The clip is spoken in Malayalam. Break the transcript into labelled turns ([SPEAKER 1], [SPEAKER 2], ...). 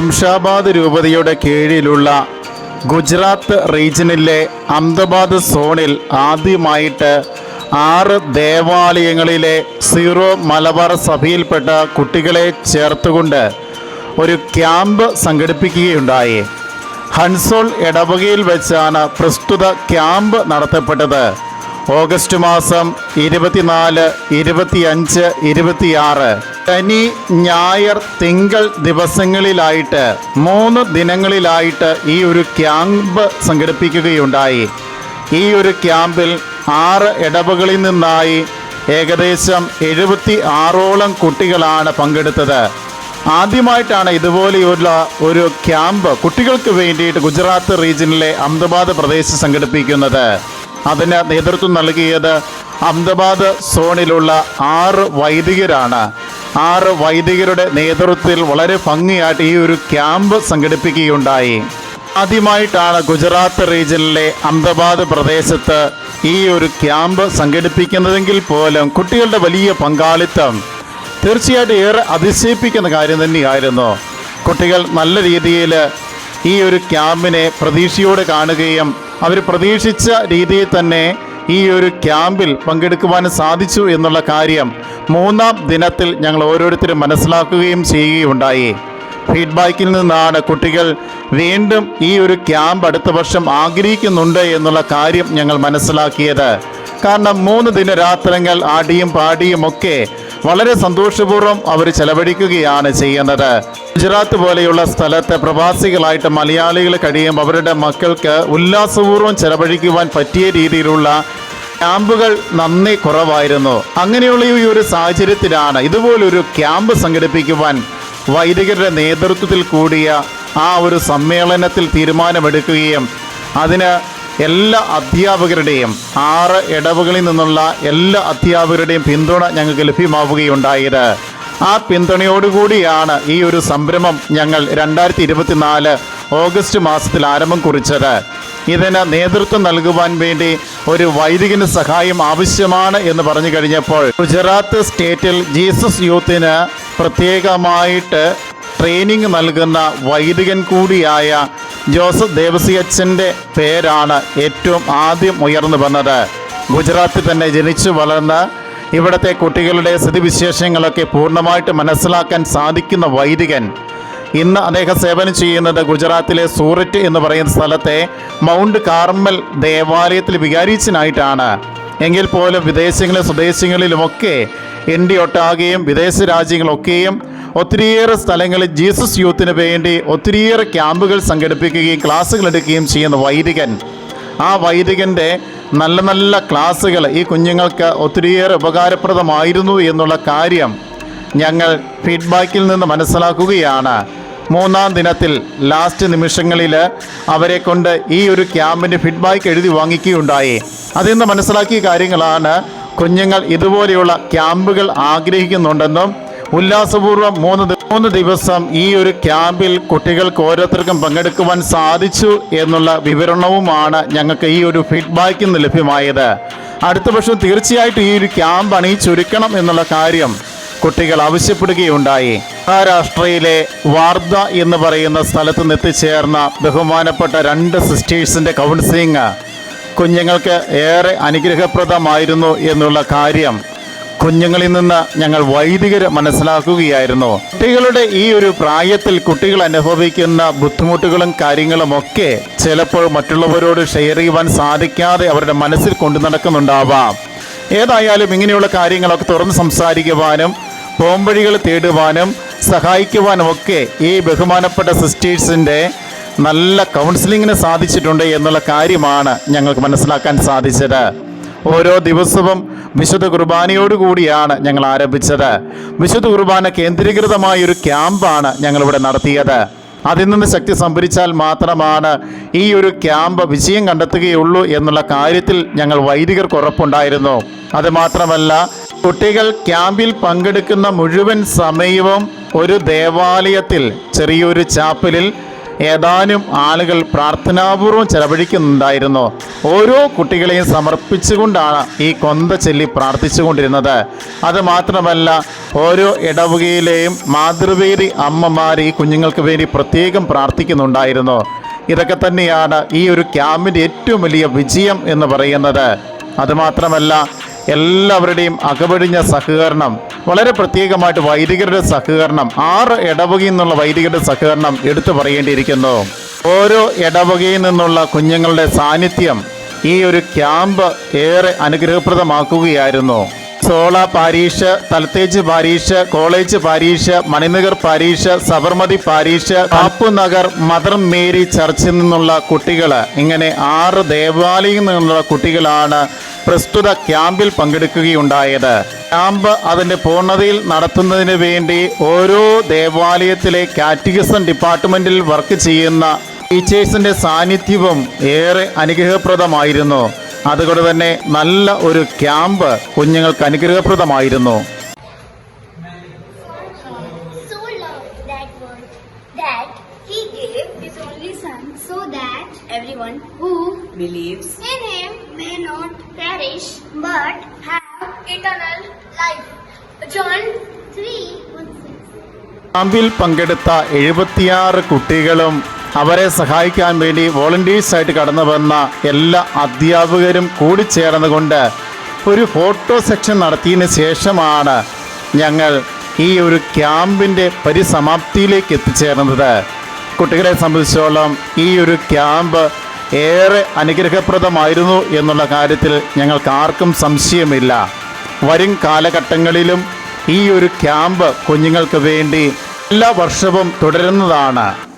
[SPEAKER 1] ശംഷാബാദ് രൂപതയുടെ കീഴിലുള്ള ഗുജറാത്ത് റീജിയനിലെ അഹമ്മദാബാദ് സോണിൽ ആദ്യമായിട്ട് ആറ് ദേവാലയങ്ങളിലെ സീറോ മലബാർ സഭയിൽപ്പെട്ട കുട്ടികളെ ചേർത്തുകൊണ്ട് ഒരു ക്യാമ്പ് സംഘടിപ്പിക്കുകയുണ്ടായി. ഹൺസോൾ ഇടവകയിൽ വെച്ചാണ് പ്രസ്തുത ക്യാമ്പ് നടത്തപ്പെട്ടത്. ഓഗസ്റ്റ് മാസം ഇരുപത്തിനാല് ഇരുപത്തിയഞ്ച് ഇരുപത്തിയാറ്. ശനി ഞായർ തിങ്കൾ ദിവസങ്ങളിലായിട്ട് മൂന്ന് ദിനങ്ങളിലായിട്ട് ഈ ഒരു ക്യാമ്പ് സംഘടിപ്പിക്കുകയുണ്ടായി. ഈ ഒരു ക്യാമ്പിൽ ആറ് ഇടവകളിൽ നിന്നായി ഏകദേശം എഴുപത്തി ആറോളം കുട്ടികളാണ് പങ്കെടുത്തത്. ആദ്യമായിട്ടാണ് ഇതുപോലെയുള്ള ഒരു ക്യാമ്പ് കുട്ടികൾക്ക് വേണ്ടിയിട്ട് ഗുജറാത്ത് റീജിയനിലെ അഹമ്മദാബാദ് പ്രദേശത്ത് സംഘടിപ്പിക്കുന്നത്. അതിന് നേതൃത്വം നൽകിയത് അഹമ്മദാബാദ് സോണിലുള്ള ആറ് വൈദികരാണ്. ആറ് വൈദികരുടെ നേതൃത്വത്തിൽ വളരെ ഭംഗിയായിട്ട് ഈ ഒരു ക്യാമ്പ് സംഘടിപ്പിക്കുകയുണ്ടായി. ആദ്യമായിട്ടാണ് ഗുജറാത്ത് റീജിയനിലെ അഹമ്മദാബാദ് പ്രദേശത്ത് ഈ ഒരു ക്യാമ്പ് സംഘടിപ്പിക്കുന്നതെങ്കിൽ പോലും കുട്ടികളുടെ വലിയ പങ്കാളിത്തം തീർച്ചയായിട്ടും ഏറെ അതിശയിപ്പിക്കുന്ന കാര്യം തന്നെയായിരുന്നു. കുട്ടികൾ നല്ല രീതിയിൽ ഈ ഒരു ക്യാമ്പിനെ പ്രതീക്ഷയോടെ കാണുകയും അവർ പ്രതീക്ഷിച്ച രീതിയിൽ തന്നെ ഈ ഒരു ക്യാമ്പിൽ പങ്കെടുക്കുവാൻ സാധിച്ചു എന്നുള്ള കാര്യം മൂന്നാം ദിനത്തിൽ ഞങ്ങൾ ഓരോരുത്തരും മനസ്സിലാക്കുകയും ചെയ്യുകയുണ്ടായി. ഫീഡ്ബാക്കിൽ നിന്നാണ് കുട്ടികൾ വീണ്ടും ഈ ഒരു ക്യാമ്പ് അടുത്ത വർഷം ആഗ്രഹിക്കുന്നുണ്ട് എന്നുള്ള കാര്യം ഞങ്ങൾ മനസ്സിലാക്കിയത്. കാരണം മൂന്ന് ദിനരാത്രങ്ങൾ ആടിയും പാടിയും ഒക്കെ വളരെ സന്തോഷപൂർവം അവർ ചെലവഴിക്കുകയാണ് ചെയ്യുന്നത് ഗുജറാത്ത് പോലെയുള്ള സ്ഥലത്തെ പ്രവാസികളായിട്ട് മലയാളികൾ കഴിയും അവരുടെ മക്കൾക്ക് ഉല്ലാസപൂർവം ചെലവഴിക്കുവാൻ പറ്റിയ രീതിയിലുള്ള ക്യാമ്പുകൾ നന്ദി കുറവായിരുന്നു. അങ്ങനെയുള്ള ഈ ഒരു സാഹചര്യത്തിലാണ് ഇതുപോലൊരു ക്യാമ്പ് സംഘടിപ്പിക്കുവാൻ വൈദികരുടെ നേതൃത്വത്തിൽ കൂടിയ ആ ഒരു സമ്മേളനത്തിൽ തീരുമാനമെടുക്കുകയും അതിന് എല്ലാ അധ്യാപകരുടെയും ആറ് ഇടവുകളിൽ നിന്നുള്ള എല്ലാ അധ്യാപകരുടെയും പിന്തുണ ഞങ്ങൾക്ക് ലഭ്യമാവുകയുണ്ടായത്. ആ പിന്തുണയോടുകൂടിയാണ് ഈ ഒരു സംരംഭം ഞങ്ങൾ രണ്ടായിരത്തി ഇരുപത്തിനാല് ഓഗസ്റ്റ് മാസത്തിൽ ആരംഭം കുറിച്ചത്. ഇതിന് നേതൃത്വം നൽകുവാൻ വേണ്ടി ഒരു വൈദികന് സഹായം ആവശ്യമാണ് എന്ന് പറഞ്ഞു കഴിഞ്ഞപ്പോൾ ഗുജറാത്ത് സ്റ്റേറ്റിൽ ജീസസ് യൂത്തിന് പ്രത്യേകമായിട്ട് ട്രെയിനിങ് നൽകുന്ന വൈദികൻ കൂടിയായ ജോസഫ് ദേവസി അച്ഛന്റെ പേരാണ് ഏറ്റവും ആദ്യം ഉയർന്നു വന്നത്. ഗുജറാത്തിൽ തന്നെ ജനിച്ചു വളർന്ന ഇവിടുത്തെ കുട്ടികളുടെ സ്ഥിതിവിശേഷങ്ങളൊക്കെ പൂർണമായിട്ട് മനസ്സിലാക്കാൻ സാധിക്കുന്ന വൈദികൻ. ഇന്ന് അദ്ദേഹം സേവനം ചെയ്യുന്നത് ഗുജറാത്തിലെ സൂററ്റ് എന്ന് പറയുന്ന സ്ഥലത്തെ മൗണ്ട് കാർമൽ ദേവാലയത്തിൽ വികാരിച്ചനായിട്ടാണ്. എങ്കിൽ പോലും വിദേശങ്ങളിലും സ്വദേശങ്ങളിലുമൊക്കെ ഇന്ത്യ ഒട്ടാകെയും വിദേശ രാജ്യങ്ങളൊക്കെയും ഒത്തിരിയേറെ സ്ഥലങ്ങളിൽ ജീസസ് യൂത്തിന് വേണ്ടി ഒത്തിരിയേറെ ക്യാമ്പുകൾ സംഘടിപ്പിക്കുകയും ക്ലാസ്സുകൾ എടുക്കുകയും ചെയ്യുന്ന വൈദികൻ. ആ വൈദികന്റെ നല്ല നല്ല ക്ലാസ്സുകൾ ഈ കുഞ്ഞുങ്ങൾക്ക് ഒത്തിരിയേറെ ഉപകാരപ്രദമായിരുന്നു എന്നുള്ള കാര്യം ഞങ്ങൾ ഫീഡ്ബാക്കിൽ നിന്ന് മനസ്സിലാക്കുകയാണ്. മൂന്നാം ദിനത്തിൽ ലാസ്റ്റ് നിമിഷങ്ങളിൽ അവരെ കൊണ്ട് ഈ ഒരു ക്യാമ്പിന്റെ ഫീഡ്ബാക്ക് എഴുതി വാങ്ങിക്കുകയുണ്ടായി. അതിൽ നിന്ന് മനസ്സിലാക്കിയ കാര്യങ്ങളാണ് കുഞ്ഞുങ്ങൾ ഇതുപോലെയുള്ള ക്യാമ്പുകൾ ആഗ്രഹിക്കുന്നുണ്ടെന്നും ഉല്ലാസപൂർവം മൂന്ന് മൂന്ന് ദിവസം ഈ ഒരു ക്യാമ്പിൽ കുട്ടികൾക്ക് ഓരോരുത്തർക്കും പങ്കെടുക്കുവാൻ സാധിച്ചു എന്നുള്ള വിവരണവുമാണ് ഞങ്ങൾക്ക് ഈ ഒരു ഫീഡ്ബാക്കിൽ നിന്ന് ലഭ്യമായത്. അടുത്ത വർഷം തീർച്ചയായിട്ടും ഈ ഒരു ക്യാമ്പ് അണിയിച്ചൊരുക്കണം എന്നുള്ള കാര്യം കുട്ടികൾ ആവശ്യപ്പെടുകയുണ്ടായി. മഹാരാഷ്ട്രയിലെ വാർദ്ധ എന്ന് പറയുന്ന സ്ഥലത്ത് നിന്ന് എത്തിച്ചേർന്ന ബഹുമാനപ്പെട്ട രണ്ട് സിസ്റ്റേഴ്സിന്റെ കൗൺസിലിംഗ് കുഞ്ഞുങ്ങൾക്ക് ഏറെ അനുഗ്രഹപ്രദമായിരുന്നു എന്നുള്ള കാര്യം കുഞ്ഞുങ്ങളിൽ നിന്ന് ഞങ്ങൾ വൈദികർ മനസ്സിലാക്കുകയായിരുന്നു. കുട്ടികളുടെ ഈ ഒരു പ്രായത്തിൽ കുട്ടികൾ അനുഭവിക്കുന്ന ബുദ്ധിമുട്ടുകളും കാര്യങ്ങളും ഒക്കെ ചിലപ്പോൾ മറ്റുള്ളവരോട് ഷെയർ ചെയ്യുവാൻ സാധിക്കാതെ അവരുടെ മനസ്സിൽ കൊണ്ടു നടക്കുന്നുണ്ടാവാം. ഏതായാലും ഇങ്ങനെയുള്ള കാര്യങ്ങളൊക്കെ തുറന്ന് സംസാരിക്കുവാനും പോംവഴികൾ തേടുവാനും സഹായിക്കുവാനും ഒക്കെ ഈ ബഹുമാനപ്പെട്ട സിസ്റ്റേഴ്സിന്റെ നല്ല കൗൺസിലിങ്ങിന് സാധിച്ചിട്ടുണ്ട് എന്നുള്ള കാര്യമാണ് ഞങ്ങൾക്ക് മനസ്സിലാക്കാൻ സാധിച്ചത്. ഓരോ ദിവസവും വിശുദ്ധ കുർബാനയോടുകൂടിയാണ് ഞങ്ങൾ ആരംഭിച്ചത്. വിശുദ്ധ കുർബാന കേന്ദ്രീകൃതമായ ഒരു ക്യാമ്പാണ് ഞങ്ങളിവിടെ നടത്തിയത്. അതിൽ നിന്ന് ശക്തി സംഭരിച്ചാൽ മാത്രമാണ് ഈ ഒരു ക്യാമ്പ് വിജയം കണ്ടെത്തുകയുള്ളൂ എന്നുള്ള കാര്യത്തിൽ ഞങ്ങൾ വൈദികർക്ക് ഉറപ്പുണ്ടായിരുന്നു. അതുമാത്രമല്ല കുട്ടികൾ ക്യാമ്പിൽ പങ്കെടുക്കുന്ന മുഴുവൻ സമയവും ഒരു ദേവാലയത്തിൽ ചെറിയൊരു ചാപ്പലിൽ ഏതാനും ആളുകൾ പ്രാർത്ഥനാപൂർവം ചെലവഴിക്കുന്നുണ്ടായിരുന്നു. ഓരോ കുട്ടികളെയും സമർപ്പിച്ചുകൊണ്ടാണ് ഈ കൊന്ത ചൊല്ലി പ്രാർത്ഥിച്ചുകൊണ്ടിരുന്നത്. അത് മാത്രമല്ല ഓരോ ഇടവകയിലെയും മാതൃവേദി അമ്മമാർ ഈ കുഞ്ഞുങ്ങൾക്ക് വേണ്ടി പ്രത്യേകം പ്രാർത്ഥിക്കുന്നുണ്ടായിരുന്നു. ഇതൊക്കെ തന്നെയാണ് ഈ ഒരു ക്യാമ്പിന്റെ ഏറ്റവും വലിയ വിജയം എന്ന് പറയുന്നത്. അതുമാത്രമല്ല എല്ലാവരുടെയും അകപടിഞ്ഞ സഹകരണം വളരെ പ്രത്യേകമായിട്ട് വൈദികരുടെ സഹകരണം ആറ് ഇടവകയിൽ നിന്നുള്ള വൈദികരുടെ സഹകരണം എടുത്തു പറയേണ്ടിയിരിക്കുന്നു. ഓരോ ഇടവകയിൽ നിന്നുള്ള കുഞ്ഞുങ്ങളുടെ സാന്നിധ്യം ഈ ഒരു ക്യാമ്പ് ഏറെ അനുഗ്രഹപ്രദമാക്കുകയായിരുന്നു. Sola parish Thaltej parish college parish Maninagar parish Sabarmati parish Kapunagar mother Mary ചർച്ചിൽ നിന്നുള്ള കുട്ടികൾ ഇങ്ങനെ ആറ് ദേവാലയങ്ങളിൽ നിന്നുള്ള കുട്ടികളാണ് പ്രസ്തുത ക്യാമ്പിൽ പങ്കെടുക്കുകയുണ്ടായത്. ക്യാമ്പ് അതിന്റെ പൂർണതയിൽ നടത്തുന്നതിന് വേണ്ടി ഓരോ ദേവാലയത്തിലെ കാറ്റഗിസം ഡിപ്പാർട്ട്മെന്റിൽ വർക്ക് ചെയ്യുന്ന ടീച്ചേഴ്സിന്റെ സാന്നിധ്യവും ഏറെ അനുഗ്രഹപ്രദമായിരുന്നു. അതുകൊണ്ട് തന്നെ നല്ല ഒരു ക്യാമ്പ് കുഞ്ഞുങ്ങൾക്ക് അനുഗ്രഹപ്രദമായിരുന്നു.
[SPEAKER 2] So loved that world that he gave his only son so that everyone who
[SPEAKER 3] believes
[SPEAKER 2] in him may not perish but have eternal life. John 3 1 6.
[SPEAKER 1] ക്യാമ്പിൽ പങ്കെടുത്ത എഴുപത്തിയാറ് കുട്ടികളും അവരെ സഹായിക്കാൻ വേണ്ടി വോളണ്ടിയേഴ്സായിട്ട് കടന്നു വന്ന എല്ലാ അധ്യാപകരും കൂടി ചേർന്നുകൊണ്ട് ഒരു ഫോട്ടോ സെക്ഷൻ നടത്തിയതിന് ശേഷമാണ് ഞങ്ങൾ ഈ ഒരു ക്യാമ്പിന്റെ പരിസമാപ്തിയിലേക്ക് എത്തിച്ചേർന്നത് കുട്ടികളെ സംബന്ധിച്ചോളം ഈ ഒരു ക്യാമ്പ് ഏറെ അനുഗ്രഹപ്രദമായിരുന്നു എന്നുള്ള കാര്യത്തിൽ ഞങ്ങൾക്ക് ആർക്കും സംശയമില്ല. വരും കാലഘട്ടങ്ങളിലും ഈ ഒരു ക്യാമ്പ് കുഞ്ഞുങ്ങൾക്ക് വേണ്ടി എല്ലാ വർഷവും തുടരുന്നതാണ്.